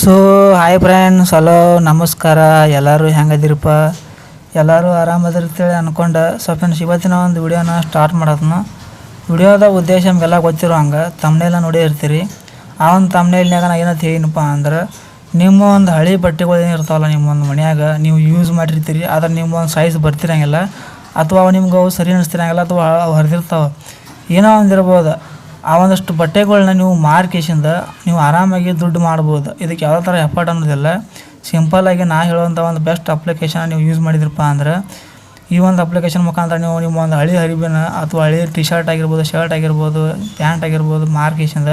So hi friends hello ನಮಸ್ಕಾರ ಎಲ್ಲರೂ ಹೆಂಗದಿರಪ್ಪ ಎಲ್ಲರೂ ಆರಾಮದಿರ್ತೇಳಿ ಅನ್ಕೊಂಡು. ಸೊ ಫ್ರೆಂಡ್ಸ್ ಇವತ್ತಿನ ಒಂದು ವಿಡಿಯೋನ ಸ್ಟಾರ್ಟ್ ಮಾಡೋದನ್ನ ವಿಡಿಯೋದ ಉದ್ದೇಶ ನಮಗೆಲ್ಲ ಗೊತ್ತಿರೋ ಹಂಗೆ ತಮ್ಮನೆಲ್ಲ ನೋಡಿ ಇರ್ತೀರಿ. ಆ ಒಂದು ತಮ್ಮನೇಲ್ನಾಗ ನಾ ಏನಂತ ಏನಪ್ಪ ಅಂದ್ರೆ, ನಿಮ್ಮ ಒಂದು ಹಳೆ ಬಟ್ಟೆಗಳು ಏನು ಇರ್ತಾವಲ್ಲ ನಿಮ್ಮ ಒಂದು ಮನ್ಯಾಗ, ನೀವು ಯೂಸ್ ಮಾಡಿರ್ತೀರಿ, ಆದ್ರೆ ನಿಮ್ಮ ಒಂದು ಸೈಜ್ ಬರ್ತಿರಂಗಿಲ್ಲ, ಅಥವಾ ಅವು ನಿಮ್ಗೆ ಅವು ಸರಿ ಅನಿಸ್ತಿರಂಗಿಲ್ಲ, ಅಥವಾ ಅವು ಹರಿದಿರ್ತಾವೆ. ಏನೋ ಒಂದು ಇರ್ಬೋದು. ಆ ಒಂದಷ್ಟು ಬಟ್ಟೆಗಳನ್ನ ನೀವು ಮಾರ್ಕೇಶಿಂದ ನೀವು ಆರಾಮಾಗಿ ದುಡ್ಡು ಮಾಡ್ಬೋದು. ಇದಕ್ಕೆ ಯಾವುದೇ ಥರ ಎಫರ್ಟ್ ಅನ್ನೋದಿಲ್ಲ. ಸಿಂಪಲ್ಲಾಗಿ ನಾ ಹೇಳುವಂಥ ಒಂದು ಬೆಸ್ಟ್ ಅಪ್ಲಿಕೇಶನ್ ನೀವು ಯೂಸ್ ಮಾಡಿದ್ರಪ್ಪ ಅಂದ್ರೆ, ಈ ಒಂದು ಅಪ್ಲಿಕೇಶನ್ ಮುಖಾಂತರ ನೀವು ನಿಮ್ಮ ಒಂದು ಹಳಿ ಹರಿಬಿನ ಅಥವಾ ಹಳಿ ಟಿ ಶರ್ಟ್ ಆಗಿರ್ಬೋದು ಶರ್ಟ್ ಆಗಿರ್ಬೋದು ಪ್ಯಾಂಟ್ ಆಗಿರ್ಬೋದು ಮಾರ್ಕೇಶಿಂದ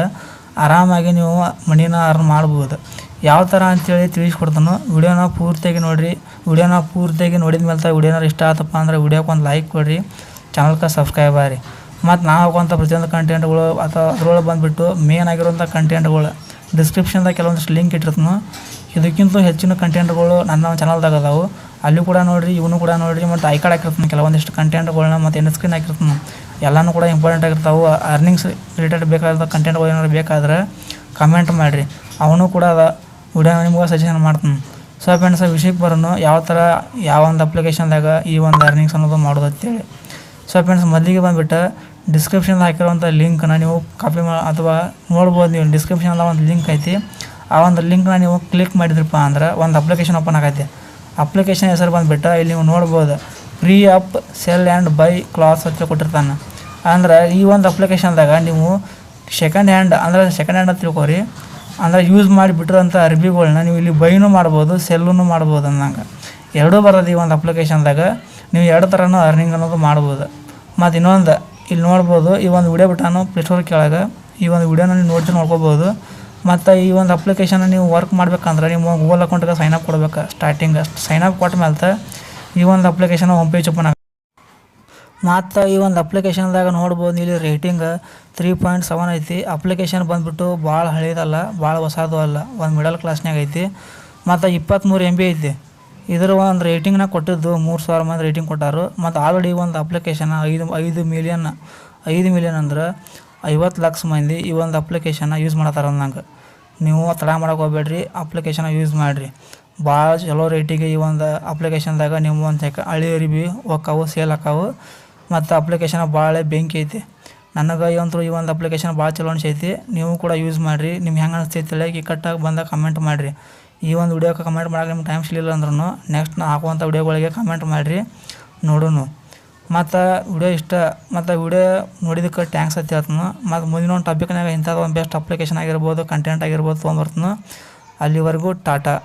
ಆರಾಮಾಗಿ ನೀವು ಮನಿನ ಅರ್ನ್ ಮಾಡ್ಬೋದು. ಯಾವ ಥರ ಅಂತೇಳಿ ತಿಳಿಸ್ಕೊಡ್ತಾನೋ ವಿಡಿಯೋನ ಪೂರ್ತಿಯಾಗಿ ನೋಡಿರಿ. ವಿಡಿಯೋನ ಪೂರ್ತಿಯಾಗಿ ನೋಡಿದ ಮೇಲೆ ವಿಡಿಯೋನ ಇಷ್ಟ ಆತಪ್ಪ ಅಂದ್ರೆ ವಿಡಿಯೋಕ್ಕೆ ಒಂದು ಲೈಕ್ ಕೊಡಿರಿ. ಚಾನಲ್ಗೆ ಸಬ್ಸ್ಕ್ರೈಬ್ ಆಗಿರಿ. ಮತ್ತು ನಾವು ಹಾಕುವಂಥ ಪ್ರತಿಯೊಂದು ಕಂಟೆಂಟ್ಗಳು ಅಥವಾ ಅದ್ರೊಳಗೆ ಬಂದುಬಿಟ್ಟು ಮೇನ್ ಆಗಿರುವಂಥ ಕಂಟೆಂಟ್ಗಳು ಡಿಸ್ಕ್ರಿಪ್ಷನ್ದಾಗ ಕೆಲವೊಂದಿಷ್ಟು ಲಿಂಕ್ ಇಟ್ಟಿರ್ತೀನಿ. ಇದಕ್ಕಿಂತ ಹೆಚ್ಚಿನ ಕಂಟೆಂಟ್ಗಳು ನನ್ನ ಚಾನಲ್ದಾಗ ಅದಾವು. ಅಲ್ಲಿ ಕೂಡ ನೋಡಿರಿ, ಇವನು ಕೂಡ ನೋಡಿರಿ, ಮತ್ತು ಐ ಕಾರ್ಡ್ ಹಾಕಿರ್ತೀನಿ ಕೆಲವೊಂದಿಷ್ಟು ಕಂಟೆಂಟ್ಗಳನ್ನ ಮತ್ತು ಎನ್ ಸ್ಕ್ರೀನ್ ಹಾಕಿರ್ತೀನಿ. ಎಲ್ಲನೂ ಕೂಡ ಇಂಪಾರ್ಟೆಂಟ್ ಆಗಿರ್ತಾವೆ. ಅರ್ನಿಂಗ್ಸ್ ರಿಲೇಟೆಡ್ ಬೇಕಾದ ಕಂಟೆಂಟ್ಗಳು ಏನಾದ್ರು ಬೇಕಾದ್ರೆ ಕಮೆಂಟ್ ಮಾಡಿರಿ. ಅವನು ಕೂಡ ಅದ. ವಿಡಿಯೋ ನಿಮ್ಗೆ ಸಜೆಷನ್ ಮಾಡ್ತೀನಿ. ಸೊ ಫ್ರೆಂಡ್ಸ್ ವಿಷಯಕ್ಕೆ ಬರೋನು ಯಾವ ಥರ ಯಾವ ಒಂದು ಅಪ್ಲಿಕೇಶನ್ದಾಗ ಈ ಒಂದು ಅರ್ನಿಂಗ್ಸ್ ಅನ್ನೋದು ಮಾಡೋದು ಅಂತೇಳಿ. ಸೊ ಫ್ರೆಂಡ್ಸ್ ಮೊದಲಿಗೆ ಬಂದುಬಿಟ್ಟು ಡಿಸ್ಕ್ರಿಪ್ಷನ್ ಹಾಕಿರುವಂಥ ಲಿಂಕ್ನ ನೀವು ಕಾಪಿ ಮಾ ಅಥವಾ ನೋಡ್ಬೋದು ನೀವು ಡಿಸ್ಕ್ರಿಪ್ಷನಲ್ಲಿ ಒಂದು ಲಿಂಕ್ ಐತಿ. ಆ ಒಂದು ಲಿಂಕ್ನ ನೀವು ಕ್ಲಿಕ್ ಮಾಡಿದ್ರಪ್ಪ ಅಂದ್ರೆ ಒಂದು ಅಪ್ಲಿಕೇಶನ್ ಓಪನ್ ಆಗೈತಿ. ಅಪ್ಲಿಕೇಶನ್ ಹೆಸರು ಬಂದುಬಿಟ್ಟು ಇಲ್ಲಿ ನೀವು ನೋಡ್ಬೋದು free up sell and buy class ಅಂತ ಕೊಟ್ಟಿರ್ತಾನೆ. ಅಂದ್ರೆ ಈ ಒಂದು ಅಪ್ಲಿಕೇಶನ್ದಾಗ ನೀವು ಸೆಕೆಂಡ್ ಹ್ಯಾಂಡ್ ಅಂದ್ರೆ ಸೆಕೆಂಡ್ ಹ್ಯಾಂಡ್ ಅಂತ ತಿಳ್ಕೊರಿ. ಅಂದ್ರೆ ಯೂಸ್ ಮಾಡಿ ಬಿಟ್ಟಿರೋಂಥ ಅರ್ಬಿಗಳ್ನ ನೀವು ಇಲ್ಲಿ ಬೈನೂ ಮಾಡ್ಬೋದು ಸೆಲ್ಲೂ ಮಾಡ್ಬೋದು ಅನ್ನಂಗೆ. ಎರಡೂ ಬರೋದು ಈ ಒಂದು ಅಪ್ಲಿಕೇಶನ್ದಾಗ ನೀವು ಎರಡು ಥರನೂ ಅರ್ನಿಂಗ್ ಅನ್ನೋದು ಮಾಡ್ಬೋದು. ಮತ್ತು ಇನ್ನೊಂದು ಇಲ್ಲಿ ನೋಡ್ಬೋದು, ಈ ಒಂದು ವಿಡಿಯೋ ಪ್ಲೇ ಪ್ಲೇಸ್ಟೋರ್ ಕೆಳಗೆ, ಈ ಒಂದು ವಿಡಿಯೋನ ನೀವು ನೋಡ್ತಾ ನೋಡ್ಕೋಬೋದು. ಮತ್ತು ಈ ಒಂದು ಅಪ್ಲಿಕೇಶನ್ ನೀವು ವರ್ಕ್ ಮಾಡ್ಬೇಕಂದ್ರೆ ನಿಮ್ಮ ಗೂಗಲ್ ಅಕೌಂಟ್ಗೆ ಸೈನ್ ಅಪ್ ಕೊಡ್ಬೇಕು ಸ್ಟಾರ್ಟಿಂಗ್ ಸೈನ್ ಅಪ್ ಕೊಟ್ಟ ಮೇಲೆ ಈ ಒಂದು ಅಪ್ಲಿಕೇಶನ್ ಹೋಮ್ ಪೇಜ್ ಓಪನ್ ಆಗುತ್ತೆ. ಮತ್ತು ಈ ಒಂದು ಅಪ್ಲಿಕೇಶನ್ದಾಗ ನೋಡ್ಬೋದು, ಇಲ್ಲಿ ರೇಟಿಂಗ್ ತ್ರೀ ಪಾಯಿಂಟ್ ಸೆವೆನ್ ಐತಿ. ಅಪ್ಲಿಕೇಶನ್ ಬಂದ್ಬಿಟ್ಟು ಭಾಳ ಹಳೇದಲ್ಲ, ಭಾಳ ಹೊಸದು ಅಲ್ಲ, ಒಂದು ಮಿಡಲ್ ಕ್ಲಾಸ್ನಾಗ ಐತಿ. ಮತ್ತು ಇಪ್ಪತ್ತ್ಮೂರು ಎಂ ಬಿ ಐತಿ. ಇದ್ರ ಒಂದು ರೇಟಿಂಗ್ನ ಕೊಟ್ಟಿದ್ದು ಮೂರು ಸಾವಿರ ಮಂದಿ ರೇಟಿಂಗ್ ಕೊಟ್ಟಾರು. ಮತ್ತು ಆಲ್ರೆಡಿ ಒಂದು ಅಪ್ಲಿಕೇಶನ್ ಐದು ಐದು ಮಿಲಿಯನ್ ಐದು ಮಿಲಿಯನ್ ಅಂದ್ರೆ ಐವತ್ತು ಲಕ್ಷ ಮಂದಿ ಈ ಒಂದು ಅಪ್ಲಿಕೇಶನ್ನ ಯೂಸ್ ಮಾಡತ್ತಾರ ನಂಗೆ ನೀವು ತಡ ಮಾಡಕ್ಕೆ ಹೋಗ್ಬೇಡ್ರಿ ಅಪ್ಲಿಕೇಶನ್ ಯೂಸ್ ಮಾಡಿರಿ. ಭಾಳ ಚಲೋ ರೇಟಿಗೆ ಈ ಒಂದು ಅಪ್ಲಿಕೇಶನ್ದಾಗ ನೀವು ಒಂದು ಸೆಕ ಹಳಿ ಅರಿಬಿ ಹೋಕ್ಕಾವು ಸೇಲ್ ಹಾಕಾವು ಮತ್ತು ಅಪ್ಲಿಕೇಶನ್ ಭಾಳ ಬೆಂಕಿ ಐತಿ. ನನಗೆ ಇವಂತೂ ಈ ಒಂದು ಅಪ್ಲಿಕೇಶನ್ ಭಾಳ ಚಲೋ ಅನಿಸೈತಿ. ನೀವು ಕೂಡ ಯೂಸ್ ಮಾಡಿರಿ. ನಿಮ್ಗೆ ಹೆಂಗೆ ಅನಿಸ್ತೈತಿ ಈ ಕಟ್ಟಾಗಿ ಬಂದಾಗ ಕಮೆಂಟ್ ಮಾಡಿರಿ. ಈ ಒಂದು ವಿಡಿಯೋಕ್ಕೆ ಕಮೆಂಟ್ ಮಾಡಕ್ಕೆ ನಿಮ್ಗೆ ಟೈಮ್ ಸಿಗಲಿಲ್ಲ ಅಂದ್ರೂ ನೆಕ್ಸ್ಟ್ ನಾ ಹಾಕುವಂಥ ವಿಡಿಯೋಗಳಿಗೆ ಕಮೆಂಟ್ ಮಾಡಿರಿ ನೋಡೋಣ ಮತ್ತು ವಿಡಿಯೋ ಇಷ್ಟ, ಮತ್ತು ವಿಡಿಯೋ ನೋಡಿದಕ್ಕೆ ಟ್ಯಾಂಕ್ಸ್ ಅಂತ ಹೇಳ್ತೀನಿ. ಮತ್ತು ಮುಂದಿನ ಒಂದು ಟಾಪಿಕ್ನಾಗ ಇಂಥದ್ದು ಒಂದು ಬೆಸ್ಟ್ ಅಪ್ಲಿಕೇಶನ್ ಆಗಿರ್ಬೋದು ಕಂಟೆಂಟ್ ಆಗಿರ್ಬೋದು ತೊಗೊಂಬರ್ತನು ಅಲ್ಲಿವರೆಗೂ ಟಾಟಾ.